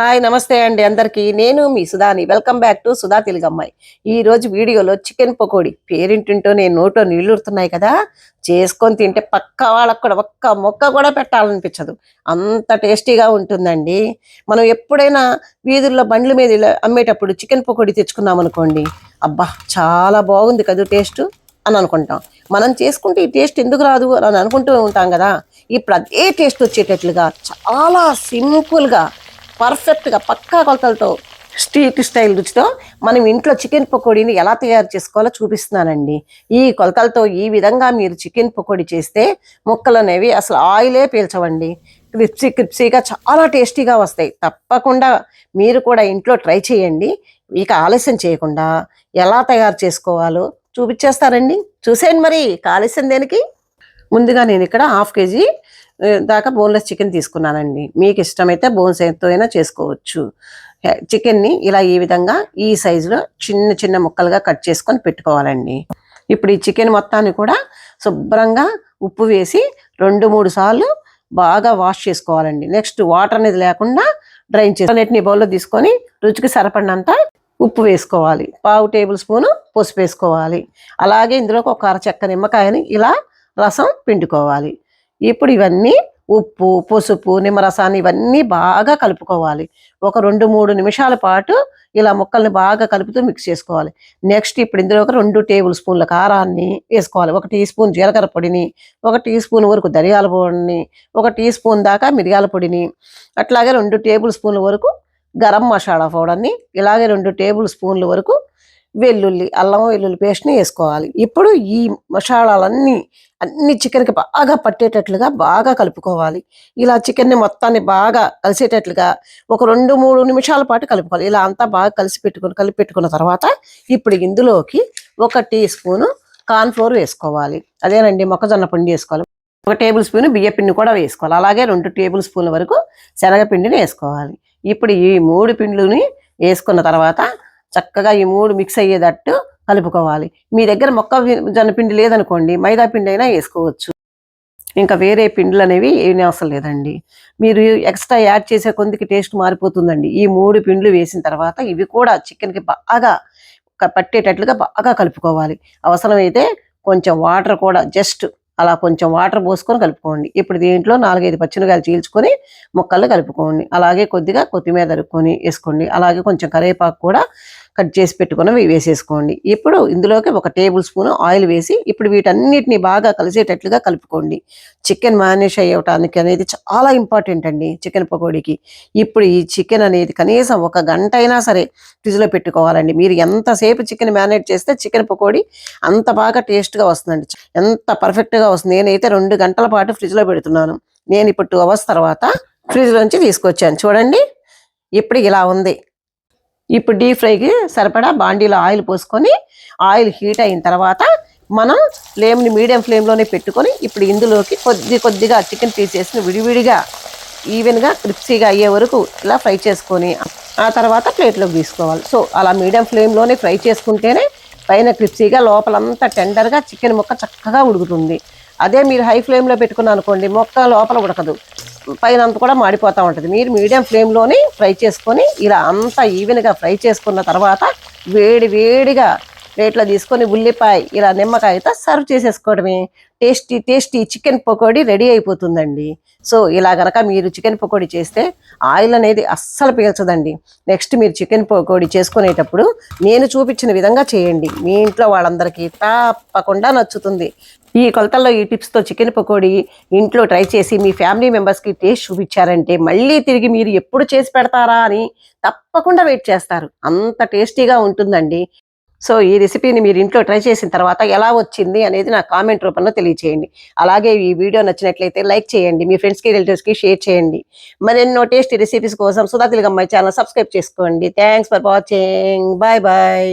Hi నమస్తే అండి అందరికీ. నేను మీ సుధాని. వెల్కమ్ బ్యాక్ టు సుధా తెలుగమ్మాయి. ఈ రోజు వీడియోలో చికెన్ పకోడీ పేరింటింటో నేను నోట్లో నీళ్ళుడుతున్నాయి కదా? చేసుకొని తింటే పక్క వాళ్ళకు కూడా ఒక్క మొక్క కూడా పెట్టాలనిపించదు. అంత టేస్టీగా ఉంటుందండి. మనం ఎప్పుడైనా వీధుల్లో బండ్ల మీద అమ్మేటప్పుడు చికెన్ పకోడీ తెచ్చుకున్నాం అనుకోండి అబ్బా చాలా బాగుంది కదా టేస్ట్ అని అనుకుంటాం. మనం చేసుకుంటే ఈ టేస్ట్ ఎందుకు రాదు అని అనుకుంటూ ఉంటాం కదా? ఇప్పుడు అదే టేస్ట్ వచ్చేటట్లుగా చాలా సింపుల్గా పర్ఫెక్ట్గా పక్కా కొలతలతో స్ట్రీట్ స్టైల్ రుచితో మనం ఇంట్లో చికెన్ పకోడీని ఎలా తయారు చేసుకోవాలో చూపిస్తున్నానండి. ఈ కొలతలతో ఈ విధంగా మీరు చికెన్ పకోడీ చేస్తే ముక్కలు అనేవి అసలు ఆయిలే పీల్చవండి. క్రిప్సీ క్రిప్సీగా చాలా టేస్టీగా వస్తాయి. తప్పకుండా మీరు కూడా ఇంట్లో ట్రై చేయండి. ఇక ఆలస్యం చేయకుండా ఎలా తయారు చేసుకోవాలో చూపించేస్తారండి చూసేయండి మరి. ఆలస్యం దేనికి? ముందుగా నేను ఇక్కడ హాఫ్ కేజీ దాకా బోన్లెస్ చికెన్ తీసుకున్నానండి. మీకు ఇష్టమైతే బోన్స్ ఎంతో అయినా చేసుకోవచ్చు. చికెన్ని ఇలా ఈ విధంగా ఈ సైజులో చిన్న చిన్న ముక్కలుగా కట్ చేసుకొని పెట్టుకోవాలండి. ఇప్పుడు ఈ చికెన్ మొత్తాన్ని కూడా శుభ్రంగా ఉప్పు వేసి రెండు మూడు సార్లు బాగా వాష్ చేసుకోవాలండి. నెక్స్ట్ వాటర్ అనేది లేకుండా డ్రైన్ చేసి బౌల్లో తీసుకొని రుచికి సరిపడినంత ఉప్పు వేసుకోవాలి. పావు టేబుల్ స్పూను పసుపు వేసుకోవాలి. అలాగే ఇందులోకి ఒక అర చెక్క నిమ్మకాయని ఇలా రసం పిండుకోవాలి. ఇప్పుడు ఇవన్నీ ఉప్పు పసుపు నిమ్మరసాన్ని ఇవన్నీ బాగా కలుపుకోవాలి. ఒక రెండు మూడు నిమిషాల పాటు ఇలా ముక్కల్ని బాగా కలుపుతూ మిక్స్ చేసుకోవాలి. నెక్స్ట్ ఇప్పుడు ఇందులో ఒక రెండు టేబుల్ స్పూన్ల కారాన్ని వేసుకోవాలి. ఒక టీ స్పూన్ జీలకర్ర పొడిని ఒక టీ స్పూన్ వరకు ధనియాల పొడిని ఒక టీ స్పూన్ దాకా మిరియాల పొడిని అట్లాగే రెండు టేబుల్ స్పూన్ల వరకు గరం మసాలా పౌడర్ని ఇలాగే రెండు టేబుల్ స్పూన్ల వరకు వెల్లుల్లి అల్లం వెల్లుల్లి పేస్ట్ని వేసుకోవాలి. ఇప్పుడు ఈ మసాలాలన్నీ అన్ని చికెన్కి బాగా పట్టేటట్లుగా బాగా కలుపుకోవాలి. ఇలా చికెన్ని మొత్తాన్ని బాగా కలిసేటట్లుగా ఒక రెండు మూడు నిమిషాల పాటు కలుపుకోవాలి. ఇలా అంతా బాగా కలిసి పెట్టుకుని కలిపి పెట్టుకున్న తర్వాత ఇప్పుడు ఇందులోకి ఒక టీ స్పూను కార్న్ఫ్లోర్ వేసుకోవాలి. అదేనండి మొక్కజొన్న పిండి వేసుకోవాలి. ఒక టేబుల్ స్పూన్ బియ్యపిండి కూడా వేసుకోవాలి. అలాగే రెండు టేబుల్ స్పూన్ల వరకు శనగపిండిని వేసుకోవాలి. ఇప్పుడు ఈ మూడు పిండ్లుని వేసుకున్న తర్వాత చక్కగా ఈ మూడు మిక్స్ అయ్యేటట్టు కలుపుకోవాలి. మీ దగ్గర మొక్క జొన్నపిండి లేదనుకోండి మైదా పిండి అయినా వేసుకోవచ్చు. ఇంకా వేరే పిండిలు అనేవి ఏమీ అవసరం లేదండి. మీరు ఎక్స్ట్రా యాడ్ చేసే కొందికి టేస్ట్ మారిపోతుందండి. ఈ మూడు పిండ్లు వేసిన తర్వాత ఇవి కూడా చికెన్కి బాగా పట్టేటట్లుగా బాగా కలుపుకోవాలి. అవసరమైతే కొంచెం వాటర్ కూడా జస్ట్ అలా కొంచెం వాటర్ పోసుకొని కలుపుకోండి. ఇప్పుడు దీంట్లో నాలుగైదు పచ్చిమిరకాయలు చీల్చుకొని ముక్కలు కలుపుకోండి. అలాగే కొద్దిగా కొత్తిమీర తరుక్కొని వేసుకోండి. అలాగే కొంచెం కరివేపాకు కూడా కట్ చేసి పెట్టుకుని వేసేసుకోండి. ఇప్పుడు ఇందులోకి ఒక టేబుల్ స్పూన్ ఆయిల్ వేసి ఇప్పుడు వీటన్నిటిని బాగా కలిసేటట్లుగా కలుపుకోండి. చికెన్ మేనేజ్ అయ్యటానికి అనేది చాలా ఇంపార్టెంట్ అండి చికెన్ పకోడీకి. ఇప్పుడు ఈ చికెన్ అనేది కనీసం ఒక గంట అయినా సరే ఫ్రిడ్జ్లో పెట్టుకోవాలండి. మీరు ఎంతసేపు చికెన్ మేనేజ్ చేస్తే చికెన్ పకోడీ అంత బాగా టేస్ట్గా వస్తుందండి. ఎంత పర్ఫెక్ట్గా వస్తుంది. నేనైతే రెండు గంటల పాటు ఫ్రిడ్జ్లో పెడుతున్నాను. నేను ఇప్పుడు టూ అవర్స్ తర్వాత ఫ్రిడ్జ్లోంచి తీసుకొచ్చాను. చూడండి ఇప్పుడు ఇలా ఉంది. ఇప్పుడు డీప్ ఫ్రైకి సరిపడా బాండీలో ఆయిల్ పోసుకొని ఆయిల్ హీట్ అయిన తర్వాత మనం ఫ్లేమ్ని మీడియం ఫ్లేమ్లోనే పెట్టుకొని ఇప్పుడు ఇందులోకి కొద్ది కొద్దిగా చికెన్ పీసెస్ని విడివిడిగా ఈవెన్గా క్రిప్సీగా అయ్యే వరకు ఇలా ఫ్రై చేసుకొని ఆ తర్వాత ప్లేట్లోకి తీసుకోవాలి. సో అలా మీడియం ఫ్లేమ్లోనే ఫ్రై చేసుకుంటేనే పైన క్రిప్సీగా లోపలంతా టెండర్గా చికెన్ ముక్క చక్కగా ఉడుకుతుంది. అదే మీరు హై ఫ్లేమ్లో పెట్టుకున్న అనుకోండి మొక్క లోపల ఉడకదు. పైన అంతా కూడా మాడిపోతూ ఉంటుంది. మీరు మీడియం ఫ్లేమ్లోనే ఫ్రై చేసుకొని ఇలా అంతా ఈవెన్గా ఫ్రై చేసుకున్న తర్వాత వేడి వేడిగా ప్లేట్లో తీసుకొని ఉల్లిపాయ ఇలా నిమ్మకాయతో సర్వ్ చేసేసుకోవడమే. Tasty tasty chicken pakodi ready అయిపోతుందండి. సో ఇలా గనక మీరు చికెన్ పకోడీ చేస్తే ఆయిల్ అనేది అస్సలు పీల్చదండి. నెక్స్ట్ మీరు చికెన్ పకోడీ చేసుకునేటప్పుడు నేను చూపించిన విధంగా చేయండి. మీ ఇంట్లో వాళ్ళందరికీ తప్పకుండా నచ్చుతుంది. ఈ కొలతల్లో ఈ టిప్స్తో చికెన్ పకోడీ ఇంట్లో ట్రై చేసి మీ ఫ్యామిలీ మెంబర్స్కి టేస్ట్ చూపించారంటే మళ్ళీ తిరిగి మీరు ఎప్పుడు చేసి పెడతారా అని తప్పకుండా వెయిట్ చేస్తారు. అంత టేస్టీగా ఉంటుందండి. సో ఈ రెసిపీని మీరు ఇంట్లో ట్రై చేసిన తర్వాత ఎలా వచ్చింది అనేది నా కామెంట్ రూపంలో తెలియచేయండి. అలాగే ఈ వీడియో నచ్చినట్లయితే లైక్ చేయండి. మీ ఫ్రెండ్స్కి రిలేటివ్స్కి షేర్ చేయండి. మరెన్నో టేస్టీ రెసిపీస్ కోసం సుధా తెలుగు అమ్మాయి ఛానల్ సబ్స్క్రైబ్ చేసుకోండి. Thanks for watching bye bye